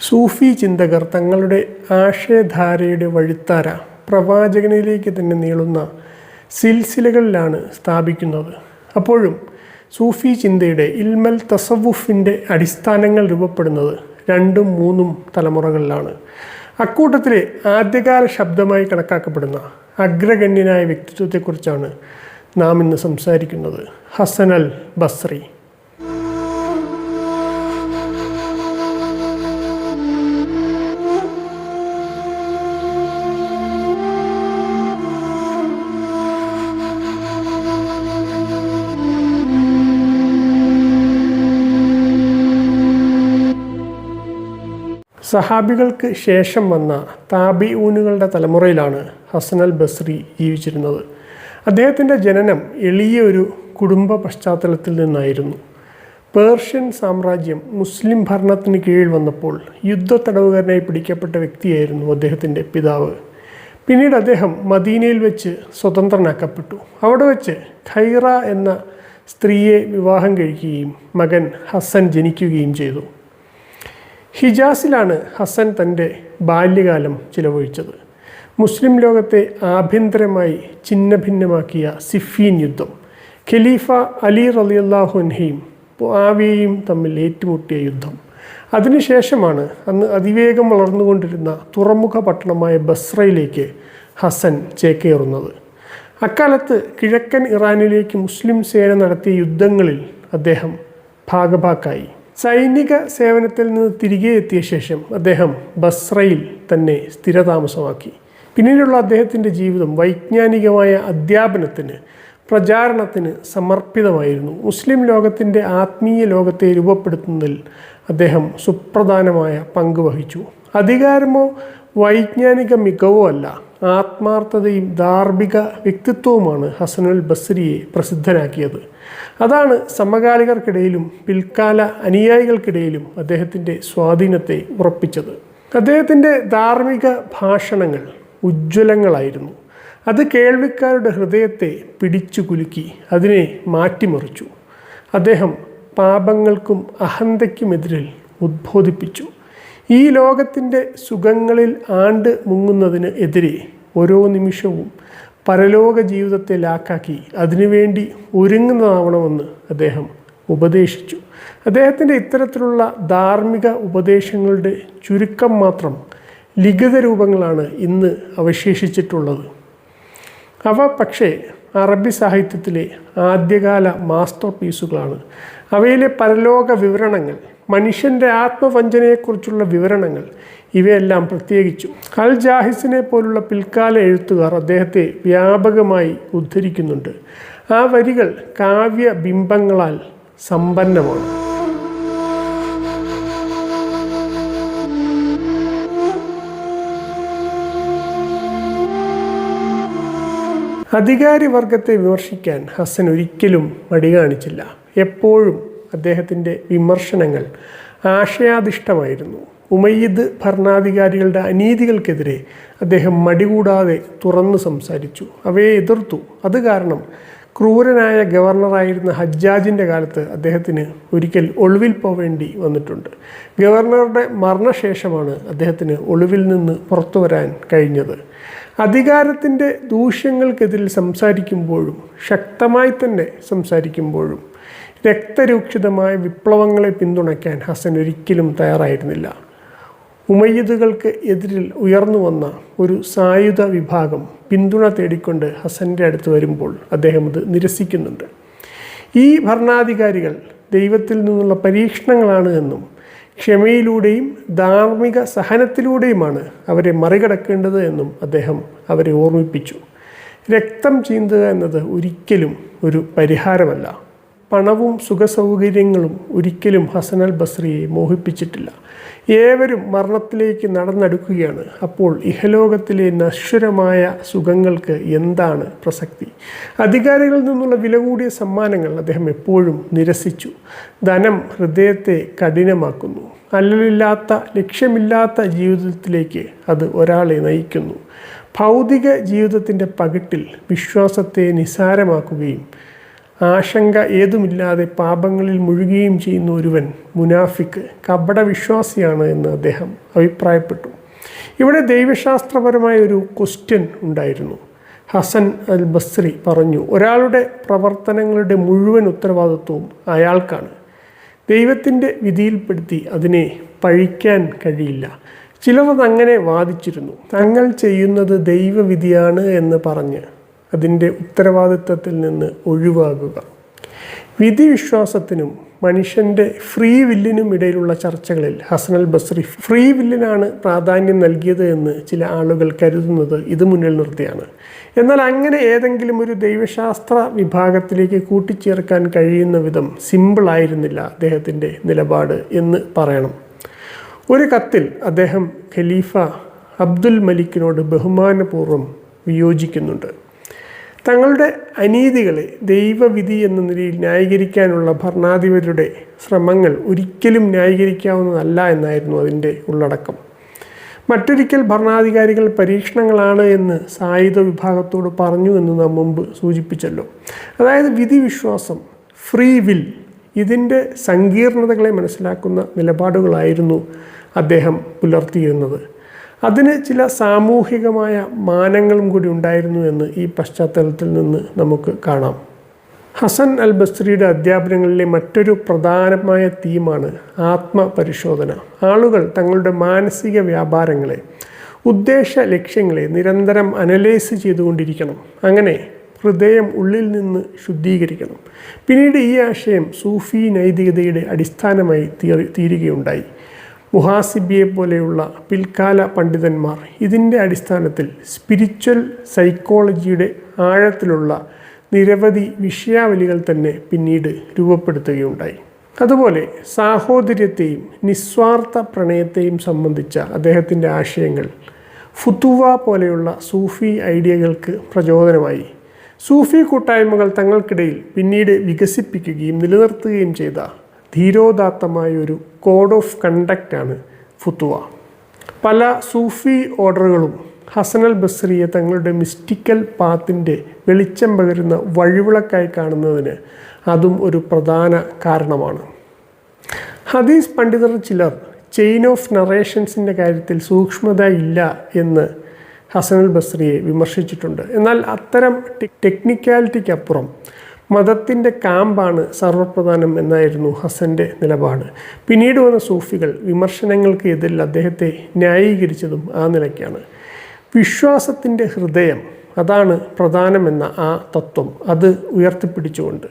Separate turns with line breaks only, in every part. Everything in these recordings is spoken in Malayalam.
സൂഫി ചിന്തകർ തങ്ങളുടെ ആശയധാരയുടെ വഴിത്താര പ്രവാചകനിലേക്ക് തന്നെ നീളുന്ന സിൽസിലകളിലാണ് സ്ഥാപിക്കുന്നത്. അപ്പോഴും സൂഫി ചിന്തയുടെ ഇൽമൽ തസവുഫിന്റെ അടിസ്ഥാനങ്ങൾ രൂപപ്പെടുന്നത് രണ്ടും മൂന്നും തലമുറകളിലാണ്. അക്കൂട്ടത്തിലെ ആദ്യകാല ശബ്ദമായി കണക്കാക്കപ്പെടുന്ന അഗ്രഗണ്യനായ വ്യക്തിത്വത്തെക്കുറിച്ചാണ് നാം ഇന്ന് സംസാരിക്കുന്നത്. ഹസൻ അൽ ബസ്രി. സഹാബികൾക്ക് ശേഷം വന്ന താബി ഊനുകളുടെ തലമുറയിലാണ് ഹസൻ അൽ ബസ്രി ജീവിച്ചിരുന്നത്. അദ്ദേഹത്തിന്റെ ജനനം എളിയ ഒരു കുടുംബ പശ്ചാത്തലത്തിൽ നിന്നായിരുന്നു. പേർഷ്യൻ സാമ്രാജ്യം മുസ്ലിം ഭരണത്തിന് കീഴിൽ വന്നപ്പോൾ യുദ്ധ തടവുകാരനായി പിടിക്കപ്പെട്ട വ്യക്തിയായിരുന്നു അദ്ദേഹത്തിന്റെ പിതാവ്. പിന്നീട് അദ്ദേഹം മദീനയിൽ വെച്ച് സ്വതന്ത്രനാക്കപ്പെട്ടു. അവിടെ വെച്ച് ഖൈറ എന്ന സ്ത്രീയെ വിവാഹം കഴിക്കുകയും മകൻ ഹസൻ ജനിക്കുകയും ചെയ്തു. ഹിജാസിലാണ് ഹസൻ തന്റെ ബാല്യകാലം ചിലവഴിച്ചത്. മുസ്ലിം ലോകത്തെ ആഭ്യന്തരമായി ഛിന്നഭിന്നമാക്കിയ സിഫീൻ യുദ്ധം ഖലീഫ അലി റലിയല്ലാഹുൻഹയും ആവിയയും തമ്മിൽ ഏറ്റുമുട്ടിയ യുദ്ധം. അതിനുശേഷമാണ് അന്ന് അതിവേഗം വളർന്നുകൊണ്ടിരുന്ന തുറമുഖ പട്ടണമായ ബസ്രയിലേക്ക് ഹസൻ ചേക്കേറുന്നത്. അക്കാലത്ത് കിഴക്കൻ ഇറാനിലേക്ക് മുസ്ലിം സേന നടത്തിയ യുദ്ധങ്ങളിൽ അദ്ദേഹം ഭാഗഭാക്കായി. സൈനിക സേവനത്തിൽ നിന്ന് തിരികെ എത്തിയ ശേഷം അദ്ദേഹം ബസ്രയിൽ തന്നെ സ്ഥിരതാമസമാക്കി. പിന്നീടുള്ള അദ്ദേഹത്തിന്റെ ജീവിതം വൈജ്ഞാനികമായ അധ്യാപനത്തിന് പ്രചാരണത്തിന് സമർപ്പിതമായിരുന്നു. മുസ്ലിം ലോകത്തിന്റെ ആത്മീയ ലോകത്തെ രൂപപ്പെടുത്തുന്നതിൽ അദ്ദേഹം സുപ്രധാനമായ പങ്ക് വഹിച്ചു. അധികാരമോ വൈജ്ഞാനിക മികവോ അല്ല ആത്മാർത്ഥതയും ധാർമ്മിക വ്യക്തിത്വവുമാണ് ഹസനുൽ ബസ്രിയെ പ്രസിദ്ധനാക്കിയത്. അതാണ് സമകാലികർക്കിടയിലും പിൽക്കാല അനുയായികൾക്കിടയിലും അദ്ദേഹത്തിന്റെ സ്വാധീനത്തെ ഉറപ്പിച്ചത്. അദ്ദേഹത്തിന്റെ ധാർമ്മിക ഭാഷണങ്ങൾ ഉജ്ജ്വലങ്ങളായിരുന്നു. അത് കേൾവിക്കാരുടെ ഹൃദയത്തെ പിടിച്ചു കുലുക്കി അതിനെ മാറ്റിമറിച്ചു. അദ്ദേഹം പാപങ്ങൾക്കും അഹന്തയ്ക്കുമെതിരിൽ ഉദ്ബോധിപ്പിച്ചു. ഈ ലോകത്തിന്റെ സുഖങ്ങളിൽ ആണ്ട് മുങ്ങുന്നതിന് എതിരെ ഓരോ നിമിഷവും പരലോക ജീവിതത്തെ ലാക്കാക്കി അതിനുവേണ്ടി ഒരുങ്ങുന്നതാവണമെന്ന് അദ്ദേഹം ഉപദേശിച്ചു. അദ്ദേഹത്തിന്റെ ഇത്തരത്തിലുള്ള ധാർമ്മിക ഉപദേശങ്ങളുടെ ചുരുക്കം മാത്രം ലിഖിത രൂപങ്ങളാണ് ഇന്ന് അവശേഷിച്ചിട്ടുള്ളത്. അവ പക്ഷേ അറബി സാഹിത്യത്തിലെ ആദ്യകാല മാസ്റ്റർ പീസുകളാണ്. അവയിലെ പരലോക വിവരണങ്ങൾ മനുഷ്യന്റെ ആത്മവഞ്ചനയെക്കുറിച്ചുള്ള വിവരണങ്ങൾ ഇവയെല്ലാം പ്രത്യേകിച്ചു. അൽ ജാഹിസിനെ പോലുള്ള പിൽക്കാല എഴുത്തുകാർ അദ്ദേഹത്തെ വ്യാപകമായി ഉദ്ധരിക്കുന്നുണ്ട്. ആ വരികൾ കാവ്യ ബിംബങ്ങളാൽ സമ്പന്നമാണ്. അധികാരി വർഗത്തെ വിമർശിക്കാൻ ഹസൻ ഒരിക്കലും മടി കാണിച്ചില്ല. എപ്പോഴും അദ്ദേഹത്തിന്റെ വിമർശനങ്ങൾ ആശയാധിഷ്ഠമായിരുന്നു. ഉമയ്യദ് ഭരണാധികാരികളുടെ അനീതികൾക്കെതിരെ അദ്ദേഹം മടികൂടാതെ തുറന്നു സംസാരിച്ചു. അവയെ എതിർത്തു. അത് കാരണം ക്രൂരനായ ഗവർണറായിരുന്ന ഹജ്ജാജിന്റെ കാലത്ത് അദ്ദേഹത്തിന് ഒരിക്കൽ ഒളിവിൽ പോവേണ്ടി വന്നിട്ടുണ്ട്. ഗവർണറുടെ മരണശേഷമാണ് അദ്ദേഹത്തിന് ഒളിവിൽ നിന്ന് പുറത്തു വരാൻ കഴിഞ്ഞത്. അധികാരത്തിന്റെ ദൂഷ്യങ്ങൾക്കെതിരിൽ സംസാരിക്കുമ്പോഴും ശക്തമായി തന്നെ സംസാരിക്കുമ്പോഴും രക്തരൂക്ഷിതമായ വിപ്ലവങ്ങളെ പിന്തുണയ്ക്കാൻ ഹസൻ ഒരിക്കലും തയ്യാറായിരുന്നില്ല. ഉമയ്യദുകൾക്ക് എതിരിൽ ഉയർന്നു വന്ന ഒരു സായുധ വിഭാഗം പിന്തുണ തേടിക്കൊണ്ട് ഹസന്റെ അടുത്ത് വരുമ്പോൾ അദ്ദേഹം അത് നിരസിക്കുന്നുണ്ട്. ഈ ഭരണാധികാരികൾ ദൈവത്തിൽ നിന്നുള്ള പരീക്ഷണങ്ങളാണ് എന്നും ക്ഷമയിലൂടെയും ധാർമ്മിക സഹനത്തിലൂടെയുമാണ് അവരെ മറികടക്കേണ്ടത് എന്നും അദ്ദേഹം അവരെ ഓർമ്മിപ്പിച്ചു. രക്തം ചീന്തുക എന്നത് ഒരിക്കലും ഒരു പരിഹാരമല്ല. പണവും സുഖസൗകര്യങ്ങളും ഒരിക്കലും ഹസനൽ ബസ്രിയെ മോഹിപ്പിച്ചിട്ടില്ല. ഏവരും മരണത്തിലേക്ക് നടന്നെടുക്കുകയാണ്. അപ്പോൾ ഇഹലോകത്തിലെ നശ്വരമായ സുഖങ്ങൾക്ക് എന്താണ് പ്രസക്തി? അധികാരികളിൽ നിന്നുള്ള വില കൂടിയ സമ്മാനങ്ങൾ അദ്ദേഹം എപ്പോഴും നിരസിച്ചു. ധനം ഹൃദയത്തെ കഠിനമാക്കുന്നു. അല്ലലില്ലാത്ത ലക്ഷ്യമില്ലാത്ത ജീവിതത്തിലേക്ക് അത് ഒരാളെ നയിക്കുന്നു. ഭൗതിക ജീവിതത്തിന്റെ പകിട്ടിൽ വിശ്വാസത്തെ നിസാരമാക്കുകയും ആശങ്ക ഏതുമില്ലാതെ പാപങ്ങളിൽ മുഴുകുകയും ചെയ്യുന്ന ഒരുവൻ മുനാഫിക്ക് കപട വിശ്വാസിയാണ് എന്ന് അദ്ദേഹം അഭിപ്രായപ്പെട്ടു. ഇവിടെ ദൈവശാസ്ത്രപരമായ ഒരു ക്വസ്റ്റ്യൻ ഉണ്ടായിരുന്നു. ഹസൻ അൽ ബസ്രി പറഞ്ഞു ഒരാളുടെ പ്രവർത്തനങ്ങളുടെ മുഴുവൻ ഉത്തരവാദിത്വവും അയാൾക്കാണ്. ദൈവത്തിന്റെ വിധിയിൽപ്പെടുത്തി അതിനെ പഴിക്കാൻ കഴിയില്ല. ചിലർ അതങ്ങനെ വാദിച്ചിരുന്നു. തങ്ങൾ ചെയ്യുന്നത് ദൈവവിധിയാണ് എന്ന് പറഞ്ഞ് അതിന്റെ ഉത്തരവാദിത്വത്തിൽ നിന്ന് ഒഴിവാകുക. വിധി വിശ്വാസത്തിനും മനുഷ്യന്റെ ഫ്രീ വില്ലിനും ഇടയിലുള്ള ചർച്ചകളിൽ ഹസനൽ ബസ്രി ഫ്രീ വില്ലിനാണ് പ്രാധാന്യം നൽകിയത് എന്ന് ചില ആളുകൾ കരുതുന്നത് ഇത് മുന്നിൽ നിർത്തിയാണ്. എന്നാൽ അങ്ങനെ ഏതെങ്കിലും ഒരു ദൈവശാസ്ത്ര വിഭാഗത്തിലേക്ക് കൂട്ടിച്ചേർക്കാൻ കഴിയുന്ന വിധം സിമ്പിളായിരുന്നില്ല അദ്ദേഹത്തിന്റെ നിലപാട് എന്ന് പറയണം. ഒരു കത്തിൽ അദ്ദേഹം ഖലീഫ അബ്ദുൽ മലിക്കിനോട് ബഹുമാനപൂർവം വിയോജിക്കുന്നുണ്ട്. തങ്ങളുടെ അനീതികളെ ദൈവവിധി എന്ന നിലയിൽ ന്യായീകരിക്കാനുള്ള ഭരണാധിപരുടെ ശ്രമങ്ങൾ ഒരിക്കലും ന്യായീകരിക്കാവുന്നതല്ല എന്നായിരുന്നു അതിന്റെ ഉള്ളടക്കം. മറ്റൊരിക്കൽ ഭരണാധികാരികൾ പരീക്ഷണങ്ങളാണ് എന്ന് സായുധ വിഭാഗത്തോട് പറഞ്ഞു എന്ന് നാം മുമ്പ് സൂചിപ്പിച്ചല്ലോ. അതായത് വിധിവിശ്വാസം ഫ്രീ വിൽ ഇതിന്റെ സങ്കീർണതകളെ മനസ്സിലാക്കുന്ന നിലപാടുകളായിരുന്നു അദ്ദേഹം പുലർത്തിയിരുന്നത്. അതിന് ചില സാമൂഹികമായ മാനങ്ങളും കൂടി ഉണ്ടായിരുന്നു എന്ന് ഈ പശ്ചാത്തലത്തിൽ നിന്ന് നമുക്ക് കാണാം. ഹസൻ അൽ ബസ്രിയുടെ അധ്യാപനങ്ങളിലെ മറ്റൊരു പ്രധാനമായ തീമാണ് ആത്മപരിശോധന. ആളുകൾ തങ്ങളുടെ മാനസിക വ്യാപാരങ്ങളെ ഉദ്ദേശ ലക്ഷ്യങ്ങളെ നിരന്തരം അനലൈസ് ചെയ്തുകൊണ്ടിരിക്കണം. അങ്ങനെ ഹൃദയം ഉള്ളിൽ നിന്ന് ശുദ്ധീകരിക്കണം. പിന്നീട് ഈ ആശയം സൂഫി നൈതികതയുടെ അടിസ്ഥാനമായി തീരുകയുണ്ടായി. മുഹാസിബിയെ പോലെയുള്ള പിൽക്കാല പണ്ഡിതന്മാർ ഇതിന്റെ അടിസ്ഥാനത്തിൽ സ്പിരിച്വൽ സൈക്കോളജിയുടെ ആഴത്തിലുള്ള നിരവധി വിഷയാവലികൾ തന്നെ പിന്നീട് രൂപപ്പെടുത്തുകയുണ്ടായി. അതുപോലെ സാഹോദര്യത്തെയും നിസ്വാർത്ഥ പ്രണയത്തെയും സംബന്ധിച്ച അദ്ദേഹത്തിന്റെ ആശയങ്ങൾ ഫുത്തുവ പോലെയുള്ള സൂഫി ഐഡിയകൾക്ക് പ്രചോദനമായി. സൂഫി കൂട്ടായ്മകൾ തങ്ങൾക്കിടയിൽ പിന്നീട് വികസിപ്പിക്കുകയും നിലനിർത്തുകയും ചെയ്ത ധീരോദാത്തമായ ഒരു കോഡ് ഓഫ് കണ്ടക്റ്റാണ് ഫുത്തുവ. പല സൂഫി ഓർഡറുകളും ഹസനൽ ബസ്രിയെ തങ്ങളുടെ മിസ്റ്റിക്കൽ പാത്തിന്റെ വെളിച്ചം പകരുന്ന വഴിവിളക്കായി കാണുന്നതിന് അതും ഒരു പ്രധാന കാരണമാണ്. ഹദീസ് പണ്ഡിതർ ചിലർ ചെയിൻ ഓഫ് നറേഷൻസിന്റെ കാര്യത്തിൽ സൂക്ഷ്മത ഇല്ല എന്ന് ഹസനൽ ബസ്രിയെ വിമർശിച്ചിട്ടുണ്ട്. എന്നാൽ അത്തരം ടെക്നിക്കാലിറ്റിക്കപ്പുറം മതത്തിന്റെ കാമ്പാണ് സർവപ്രധാനം എന്നായിരുന്നു ഹസന്റെ നിലപാട്. പിന്നീട് വന്ന സൂഫികൾ വിമർശനങ്ങൾക്ക് എതിരിൽ അദ്ദേഹത്തെ ന്യായീകരിച്ചതും ആ നിലയ്ക്കാണ്. വിശ്വാസത്തിന്റെ ഹൃദയം അതാണ് പ്രധാനമെന്ന ആ തത്വം അത് ഉയർത്തിപ്പിടിച്ചുകൊണ്ട്.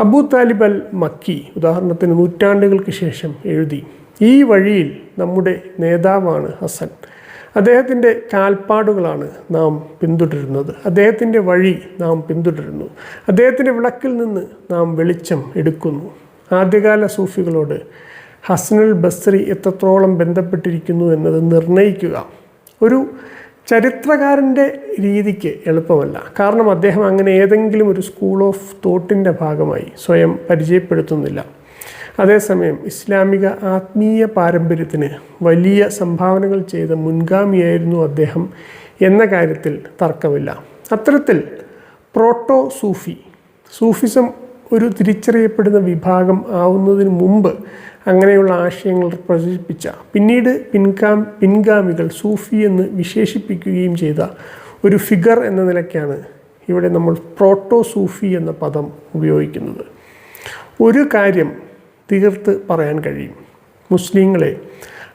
അബൂ താലിബ് അൽ മക്കി ഉദാഹരണത്തിന് നൂറ്റാണ്ടുകൾക്ക് ശേഷം എഴുതി ഈ വഴിയിൽ നമ്മുടെ നേതാവാണ് ഹസൻ. അദ്ദേഹത്തിന്റെ കാൽപ്പാടുകളാണ് നാം പിന്തുടരുന്നത്. അദ്ദേഹത്തിന്റെ വഴി നാം പിന്തുടരുന്നു. അദ്ദേഹത്തിന്റെ വിളക്കിൽ നിന്ന് നാം വെളിച്ചം എടുക്കുന്നു. ആദ്യകാല സൂഫികളോട് ഹസനുൽ ബസ്രി എത്രത്തോളം ബന്ധപ്പെട്ടിരിക്കുന്നു എന്നത് നിർണയിക്കുക. ഒരു ചരിത്രകാരന്റെ രീതിക്ക് എളുപ്പമല്ല. കാരണം അദ്ദേഹം അങ്ങനെ ഏതെങ്കിലും ഒരു സ്കൂൾ ഓഫ് തോട്ടിന്റെ ഭാഗമായി സ്വയം പരിചയപ്പെടുത്തുന്നില്ല. അതേസമയം ഇസ്ലാമിക ആത്മീയ പാരമ്പര്യത്തിന് വലിയ സംഭാവനകൾ ചെയ്ത മുൻഗാമിയായിരുന്നു അദ്ദേഹം എന്ന കാര്യത്തിൽ തർക്കമില്ല. അത്തരത്തിൽ പ്രോട്ടോ സൂഫി സൂഫിസം ഒരു തിരിച്ചറിയപ്പെടുന്ന വിഭാഗം ആവുന്നതിന് മുമ്പ് അങ്ങനെയുള്ള ആശയങ്ങൾ പ്രചരിപ്പിച്ച പിന്നീട് പിൻഗാം പിൻഗാമികൾ സൂഫി എന്ന് വിശേഷിപ്പിക്കുകയും ചെയ്ത ഒരു ഫിഗർ എന്ന നിലയ്ക്കാണ് ഇവിടെ നമ്മൾ പ്രോട്ടോ സൂഫി എന്ന പദം ഉപയോഗിക്കുന്നത്. ഒരു കാര്യം തീർത്ത് പറയാൻ കഴിയും. മുസ്ലിങ്ങളെ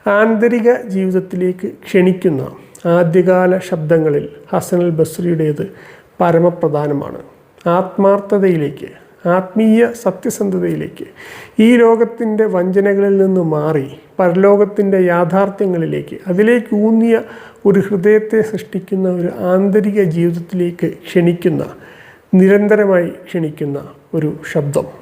ആന്തരിക ജീവിതത്തിലേക്ക് ക്ഷണിക്കുന്ന ആദ്യകാല ശബ്ദങ്ങളിൽ ഹസൻ അൽ ബസ്രിയുടേത് പരമപ്രധാനമാണ്. ആത്മാർത്ഥതയിലേക്ക് ആത്മീയ സത്യസന്ധതയിലേക്ക് ഈ ലോകത്തിന്റെ വഞ്ചനകളിൽ നിന്ന് മാറി പരലോകത്തിന്റെ യാഥാർത്ഥ്യങ്ങളിലേക്ക് അതിലേക്ക് ഊന്നിയ ഒരു ഹൃദയത്തെ സൃഷ്ടിക്കുന്ന ഒരു ആന്തരിക ജീവിതത്തിലേക്ക് ക്ഷണിക്കുന്ന നിരന്തരമായി ക്ഷണിക്കുന്ന ഒരു ശബ്ദം.